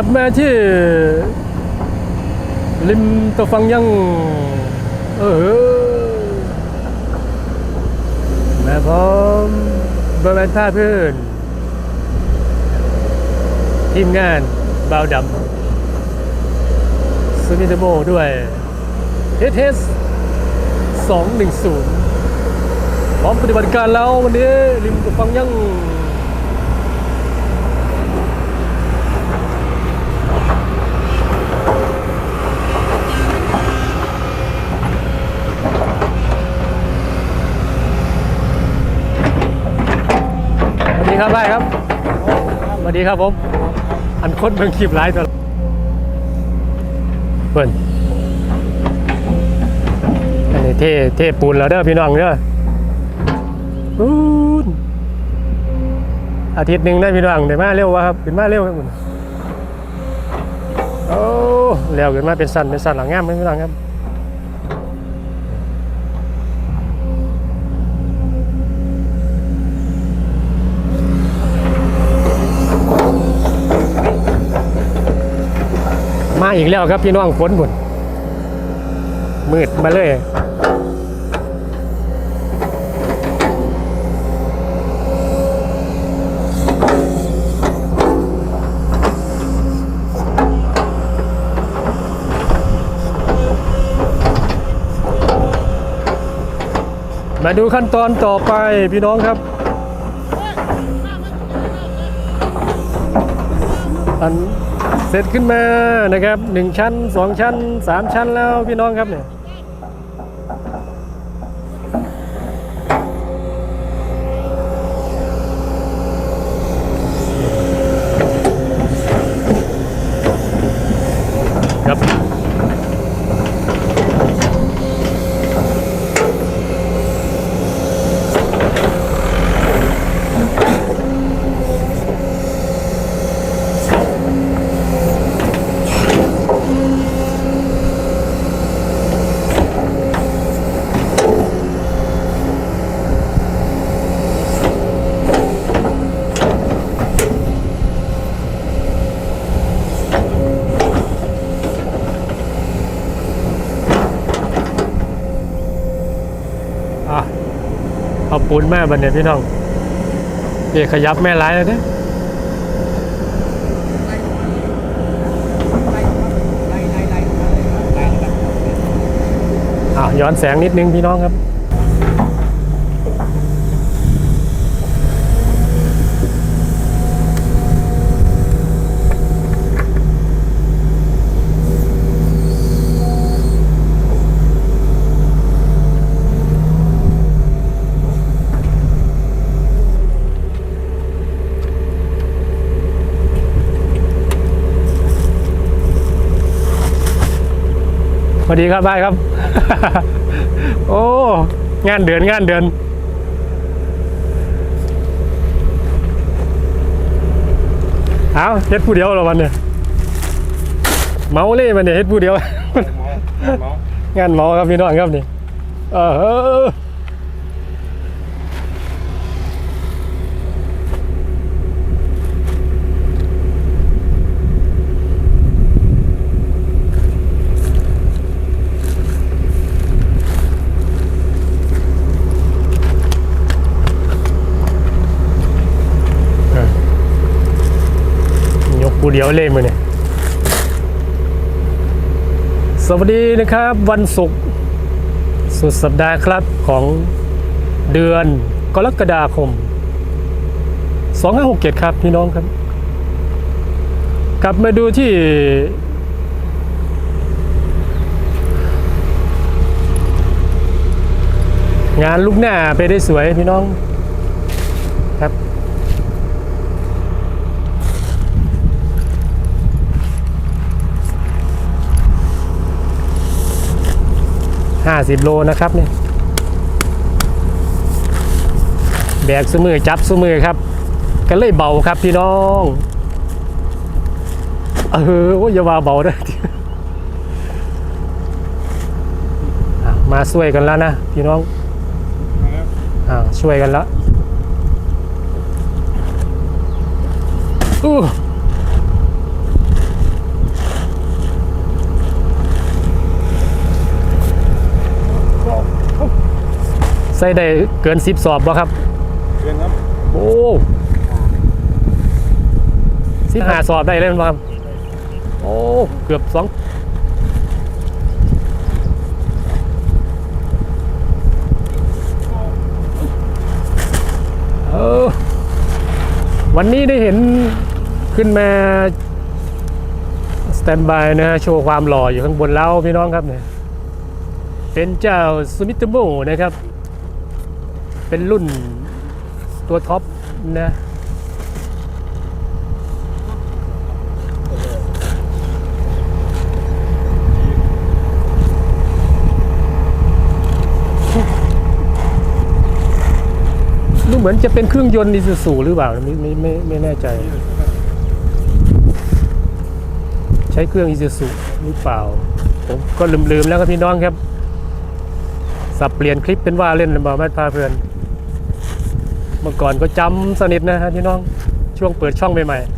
กลับมาที่ริมตะฟังยัง เออมาพร้อมบริเวณท่าเพื่อนทีมงานบาวดำซูนิเตโมด้วยเฮเทส210 พร้อมปฏิบัติการแล้ววันนี้ริมตะฟังยัง ครับได้ครับสวัสดีครับผม อันคนเมืองคลิปไลฟ์ตัวเปิ่นอันนี้เทเทปูนแล้วเด้อพี่น้องเด้อปูนอาทิตย์หนึ่งได้พี่น้องได้มาเร็ววะครับขึ้นมาเร็วครับคุณโอ้เร็วขึ้นมาเป็นสันเป็นสันหลังงามไหมพี่น้องครับ มาอีกแล้วครับพี่น้องฝนบุญมืดมาเลยมาดูขั้นตอนต่อไปพี่น้องครับ อัน เสร็จขึ้นมานะครับหนึ่งชั้นสองชั้นสามชั้นแล้วพี่น้องครับเนี่ย เอาปูนแม่บันเนี่ยพี่น้องเดี๋ยวขยับแม่ร้ายแล้วเนี่ยย้อนแสงนิดนึงพี่น้องครับ วัสดีครับบายครับ โอ้ งานเดือนงานเดือนเอาเฮ็ดผู้เดียวเหรอวันเนี่ยเมาเล่มันเนี่ยเฮ็ดผู้เดียว งานเมาครับพี่น้องครับนี่เออ ผู้เดียวเล่มือเนี่ยสวัสดีนะครับวันศุกร์สุดสัปดาห์ครับของเดือนกรกฎาคม 2567 ครับพี่น้องครับ กลับมาดูที่ งานลูกหน้าไปได้สวยพี่น้องครับ 50โลนะครับเนี่ยแบกสมือจับสมือครับก็เลยเบาครับพี่น้องเอออย่าว่าเบาเด้อมาช่วยกันแล้วนะพี่น้องอ่าช่วยกันแล้วอู้ ใส่ได้เกินสิบสอบบ่ครับเรียนครับโอ้สิบห้าสอบได้เลยมั้งครับ โอ้เกือบสองเออวันนี้ได้เห็นขึ้นมาสแตนบายนะฮะโชว์ความหล่ออยู่ข้างบนเล้าพี่น้องครับเนี่ยเป็นเจ้าซูมิ t โมนะครับ เป็นรุ่นตัวท็อปนะดูเหมือนจะเป็นเครื่องยนต์อีซูซูหรือเปล่าไม่ไม่ไม่ไม่แน่ใจ ใช้เครื่องอีซูซูหรือเปล่า ผมก็ลืมๆแล้วครับพี่น้องครับ สับเปลี่ยนคลิปเป็นว่าเล่นบอแมทพาเพลิน มื่อก่อนก็จำสนิทนะฮะพี่น้องช่วงเปิดช่องใหม่ๆ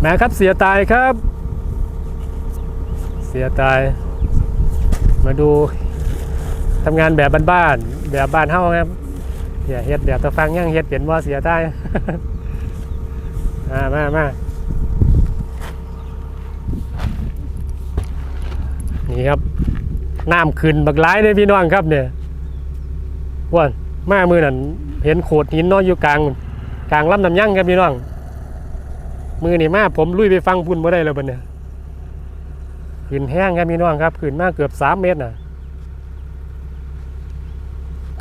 แหมครับเสียตายครับ เสียตาย มาดูทำงานแบบบ้านๆแบบบ้านเฮ้าครับอย่าเฮ็ดแบบตะฟังยังเฮ็ดเปลี่ยนว่าเสียตายมามามานี่ครับ น้ำขึ้นบักร้ายเลยพี่น้องครับเนี่ยว่ามามือนั่นเห็นโขดหินเนอนอยู่กลางกลางลำน้ำยั่งครับพี่น้อง มือนี่มาผมลุยไปฟังพุ่นบ่ได้เลยบัดเนี่ยขึ้นแห้งครับพี่น้องครับขึ้นมาเกือบสามเมตรน่ะ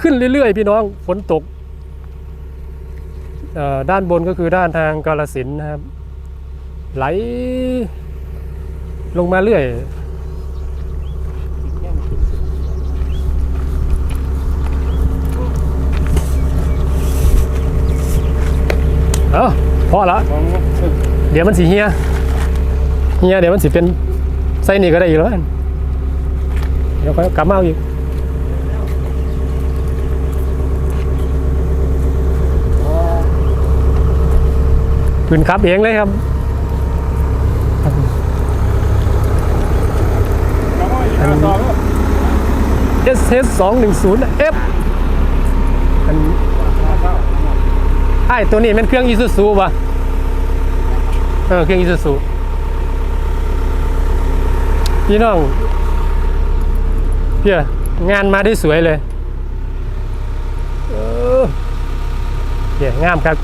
ขึ้นเรื่อยๆ พี่น้องฝนตกด้านบนก็คือด้านทางกาลสินนะครับ ไหลลงมาเรื่อย เอ้าพอละมองว่าเดี๋ยวมันสีเฮียเฮียเดี๋ยวมันสิเป็นไส้นี่ก็ได้อีกแล้วเดี๋ยวค่อยกลับมาอีกขึ้นครับเองเลยครับแล้วก็อีกอันต่อแล้ว S S 2 1 0 F อัน ไอ้ตัวนี้เป็นเครื่องอีซูซูป่ะเออเครื่องอีซูซูพี่น้องเพี่ยงานมาได้สวยเลยเออเพี่ยงามครับ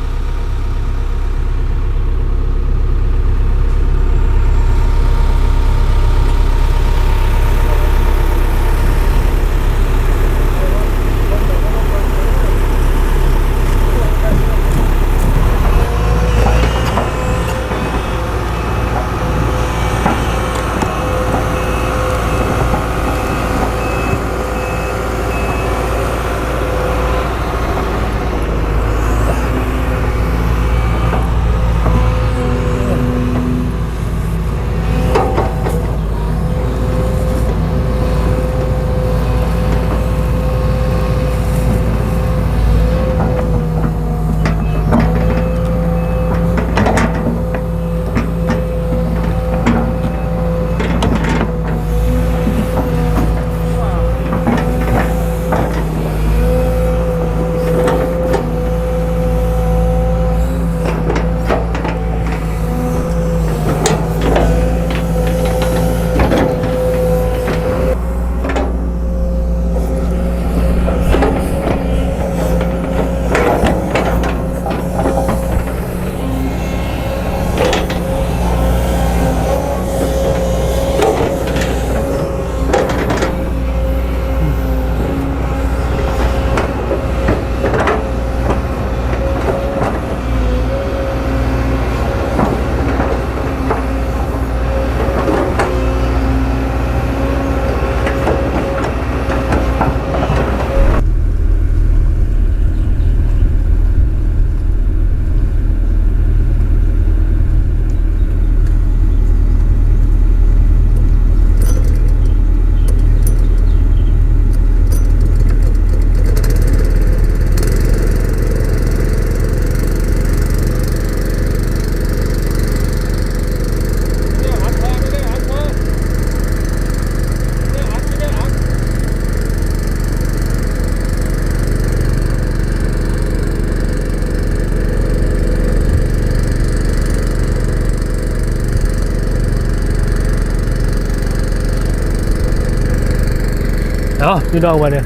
เอาพี่น้องมาเนี่ย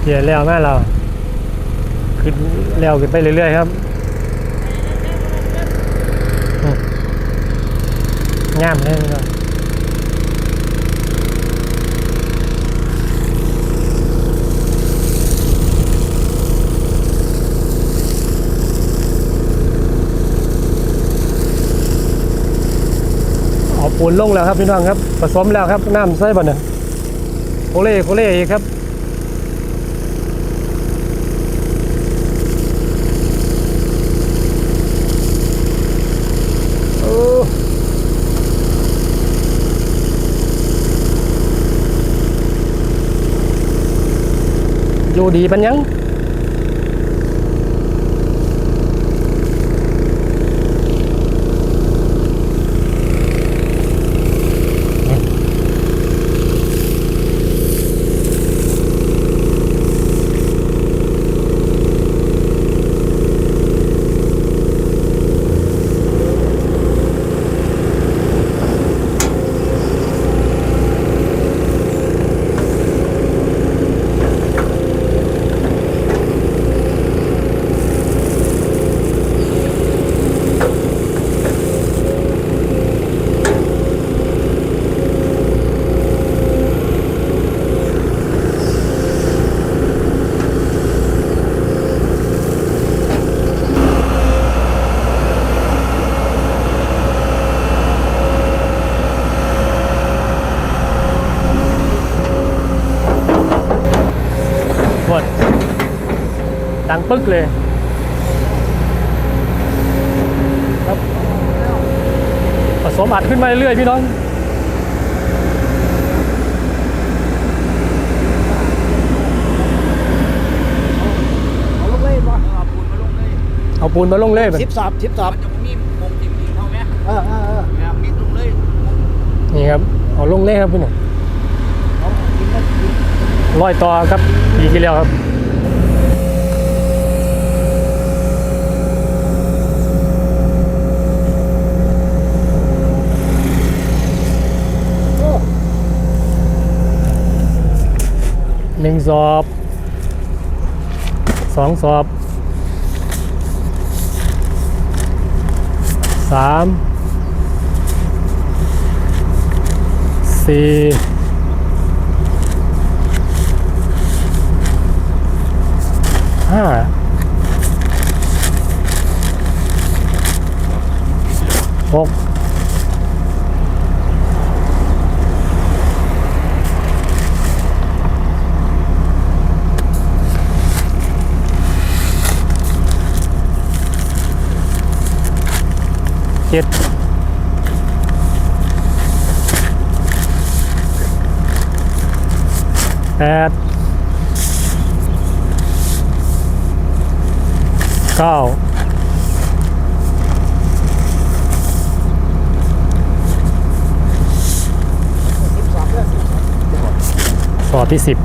เขียนแล้วแม่เราขึ้นแล้วขึ้นไปเรื่อยๆครับอืมงามเลยพี่น้อง ปูนลงแล้วครับพี่น้องครับ ผสมแล้วครับน้ำใส่บ่เนี่ยโคเล่โคเล่ครับโอ้อยู่ดีปันยัง ปึ๊กเลยครับผสมอัดขึ้นมาเรื่อยๆพี่น้องเอาลงเลยบ่เอาปูนมาลงเลยเอาปูนมาลงเล่สิบสอบสิบสอบมันจะมีมงจิมจิมเท่าไหมเออเออเออแล้วมีตรงเลยนี่ครับเอาลงเล่ครับพี่หนุ่มเอากินก็กินร้อยต่อครับปีที่แล้วครับ หนึ่งสอบสองสอบสามสี่ห้าหก จ็ดแปดเก้าสิบสอบเด้อสิบ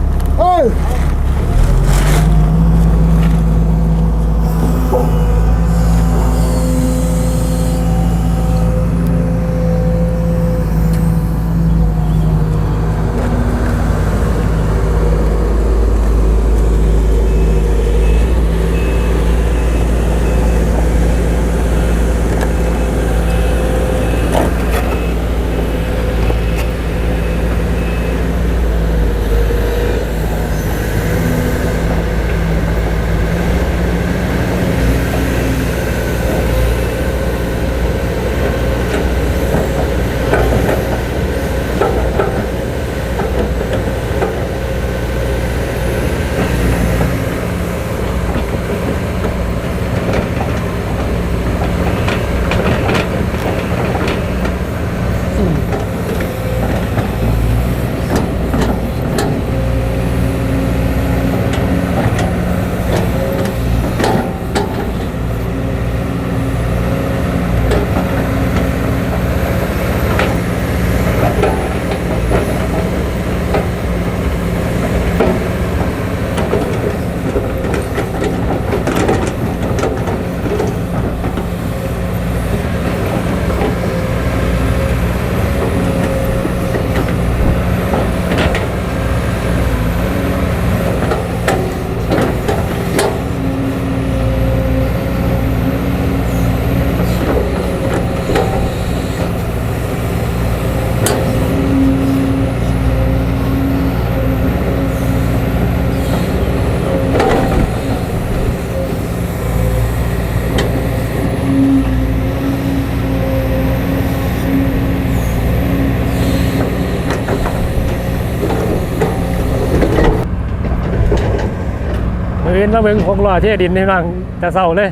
สอบสอบที่สิบเอ้ยมืออื่นมาเบิ่งหกล้อเที่ดินพี่น้องแต่เศร้าเลย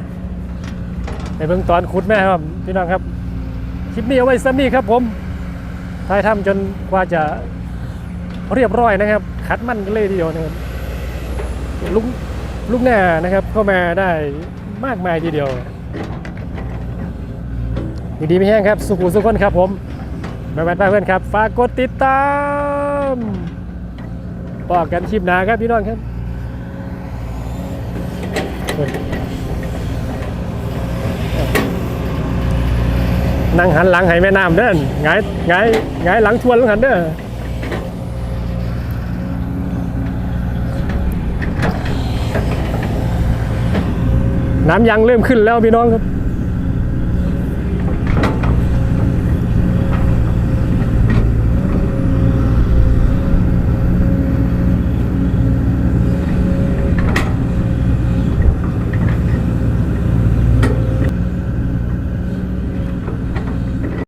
ไปเบิ่งตอนขุดแม่ครับพี่น้องครับ คลิปนี้เอาไว้ซ้ำนี่ครับผมถ่ายทำจนกว่าจะเรียบร้อยนะครับ คัดมันกันเลยทีเดียวนะครับลุกลุกหน้านะครับเข้ามาได้มากมายทีเดียวดีดีไม่แห้งครับ สุขุสุขคนครับผมมาแวนป้าเพื่อนครับ ฝากกดติดตามบอกกันคลิปหนาครับพี่น้องครับ นั่งหันหลังให้แม่น้ำเด้อนหงไงไงหลังชวนลงหันเด้อน้ำยังเริ่มขึ้นแล้วพี่น้องครับ